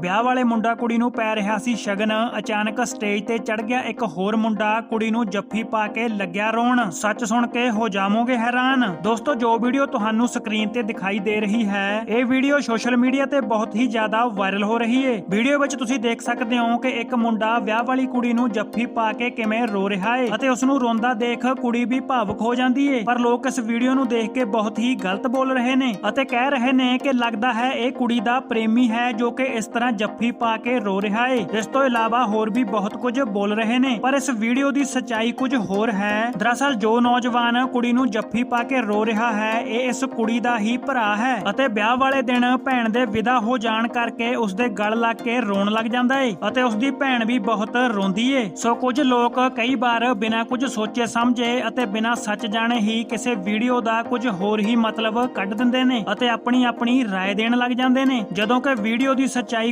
ਵਿਆਹ ਵਾਲੇ ਮੁੰਡਾ ਕੁੜੀ ਨੂੰ ਪੈ ਰਿਹਾ ਸੀ ਸ਼ਗਨ। ਅਚਾਨਕ ਸਟੇਜ ਤੇ ਚੜ ਗਿਆ ਇੱਕ ਹੋਰ ਮੁੰਡਾ। ਕੁੜੀ ਨੂੰ ਜੱਫੀ ਪਾ ਕੇ ਲੱਗਿਆ ਰੋਣ। ਸੱਚ ਸੁਣ ਕੇ ਹੋ ਜਾਵੋਗੇ ਹੈਰਾਨ। ਦੋਸਤੋ, ਜੋ ਵੀਡੀਓ ਤੁਹਾਨੂੰ ਸਕਰੀਨ ਤੇ ਦਿਖਾਈ ਦੇ ਰਹੀ ਹੈ, ਇਹ ਵੀਡੀਓ ਸੋਸ਼ਲ ਮੀਡੀਆ ਤੇ ਬਹੁਤ ਹੀ ਜ਼ਿਆਦਾ ਵਾਇਰਲ ਹੋ ਰਹੀ ਹੈ ਵੀਡੀਓ ਵਿੱਚ ਤੁਸੀਂ ਦੇਖ ਸਕਦੇ ਹੋ ਕਿ ਇੱਕ ਮੁੰਡਾ ਵਿਆਹ ਵਾਲੀ ਕੁੜੀ ਨੂੰ ਜੱਫੀ ਪਾ ਕੇ ਕਿਵੇਂ ਰੋ ਰਿਹਾ ਹੈ ਅਤੇ ਉਸ ਨੂੰ ਰੋਂਦਾ ਦੇਖ ਕੁੜੀ ਵੀ ਭਾਵੁਕ ਹੋ ਜਾਂਦੀ ਹੈ ਪਰ ਲੋਕ ਇਸ ਵੀਡੀਓ ਨੂੰ ਦੇਖ ਕੇ ਬਹੁਤ ਹੀ ਗਲਤ ਬੋਲ ਰਹੇ ਨੇ ਅਤੇ ਕਹਿ ਰਹੇ ਨੇ ਕਿ ਲੱਗਦਾ ਹੈ ਇਹ ਕੁੜੀ ਦਾ ਪ੍ਰੇਮੀ ਹੈ ਜੋ ਕਿ ਇਸ ਤਰ੍ਹਾਂ ਜੱਫੀ ਪਾ ਕੇ ਰੋ ਰਿਹਾ ਹੈ ਇਸ ਤੋਂ ਇਲਾਵਾ ਹੋਰ ਵੀ ਬਹੁਤ ਕੁਝ ਬੋਲ ਰਹੇ ਨੇ ਪਰ ਇਸ ਵੀਡੀਓ ਦੀ ਸੱਚਾਈ ਕੁਝ ਹੋਰ ਹੈ ਦਰਅਸਲ ਜੋ ਨੌਜਵਾਨ ਕੁੜੀ ਨੂੰ ਜੱਫੀ ਪਾ ਕੇ ਰੋ ਰਿਹਾ ਹੈ ਇਹ ਇਸ ਕੁੜੀ ਦਾ ਹੀ ਭਰਾ ਹੈ ਅਤੇ ਵਿਆਹ ਵਾਲੇ ਦਿਨ ਭੈਣ ਦੇ ਵਿਦਾ ਹੋ ਜਾਣ ਕਰਕੇ ਉਸ ਦੇ ਗਲ ਲੱਗ ਕੇ ਰੋਣ ਲੱਗ ਜਾਂਦਾ ਹੈ ਅਤੇ ਉਸ ਦੀ ਭੈਣ ਵੀ ਬਹੁਤ ਰੋਂਦੀ ਏ ਸੋ ਕੁਝ ਲੋਕ ਕਈ ਵਾਰ ਬਿਨਾਂ ਕੁਝ ਸੋਚੇ ਸਮਝੇ ਅਤੇ ਬਿਨਾਂ ਸੱਚ ਜਾਣੇ ਹੀ ਕਿਸੇ ਵੀਡੀਓ ਦਾ ਕੁਝ ਹੋਰ ਹੀ ਮਤਲਬ ਕੱਢ ਦਿੰਦੇ ਨੇ ਅਤੇ ਆਪਣੀ ਆਪਣੀ رائے ਦੇਣ ਲੱਗ ਜਾਂਦੇ ਨੇ ਜਦੋਂ ਕਿ ਵੀਡੀਓ ਦੀ ਸੱਚਾਈ